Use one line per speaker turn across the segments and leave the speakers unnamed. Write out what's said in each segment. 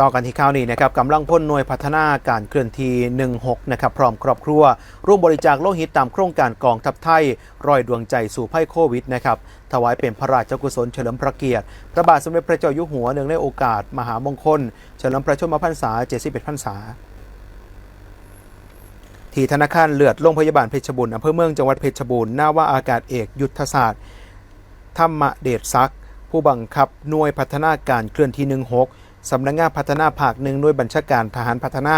ต่อกันที่ข่าวนี้นะครับกำลังพ้นหน่วยพัฒนาการเคลื่อนที่ 16 นะครับพร้อมครอบครัว ร่วมบริจาคโลหิตตามโครงการกองทัพไทยรอยดวงใจสู่ภัยโควิดนะครับถวายเป็นพระราชกุศลเฉลิมพระเกียรติ พระบาทสมเด็จพระเจ้าอยู่หัวเนื่องในโอกาส มหามงคล เฉลิมพระชนมพรรษา 71 พรรษาที่ธนาคารเลือดโรงพยาบาลเพชรบูรณ์อำเภอเมืองจังหวัดเพชรบูรณ์หน้าว่าอากาศเอกยุทธศาสตร์ธรรมเดชศักดิ์ผู้บังคับหน่วยพัฒนาการเคลื่อนที่ 16 สำนักงานพัฒนาภาคหนึ่งหน่วยบัญชาการทหารพัฒนา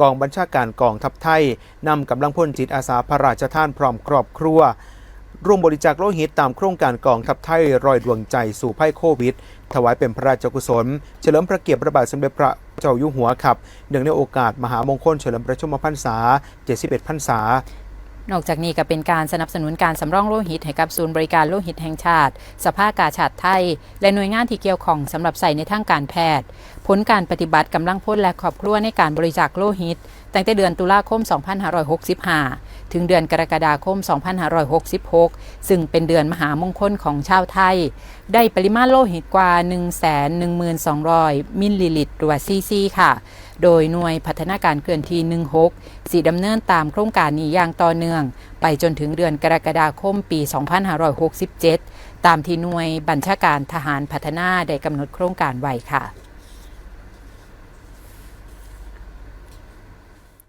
กองบัญชาการกองทัพไทยนำกำลังพลจิตอาสาพระราชทานพร้อมครอบครัว ร่วมบริจาคโลหิตตามโครงการกองทัพไทยรอยดวงใจสู่ภัยโควิด ถวายเป็นพระราชกุศล เฉลิมพระเกียรติพระบาทสมเด็จพระเจ้าอยู่หัวครับเนื่องในโอกาสมหามงคลเฉลิมพระชนมพรรษา 71 พรรษา
นอกจากนี้ก็เป็นการสนับสนุนการสำรองโลหิตให้กับศูนย์บริการโลหิตแห่งชาติ สภากาชาติไทย และหน่วยงานที่เกี่ยวข้องสำหรับใส่ในทางการแพทย์ ผลการปฏิบัติกำลังพลและครอบครัวในการบริจาคโลหิต ตั้งแต่เดือนตุลาคม 2565 ถึงเดือนกรกฎาคม 2566 ซึ่งเป็นเดือนมหามงคลของชาวไทย ได้ปริมาณโลหิตกว่า 112,200 มิลลิลิตรหรือว่าซีซีค่ะ โดยหน่วยพัฒนาการเคลื่อนที่ 16 สีดำเนินตามโครงการนี้อย่างต่อเนื่อง ไปจนถึงเดือนกรกฎาคมปี 2567 ตามที่หน่วยบัญชาการทหารพัฒนาได้กำหนดโครงการไว้ค่ะ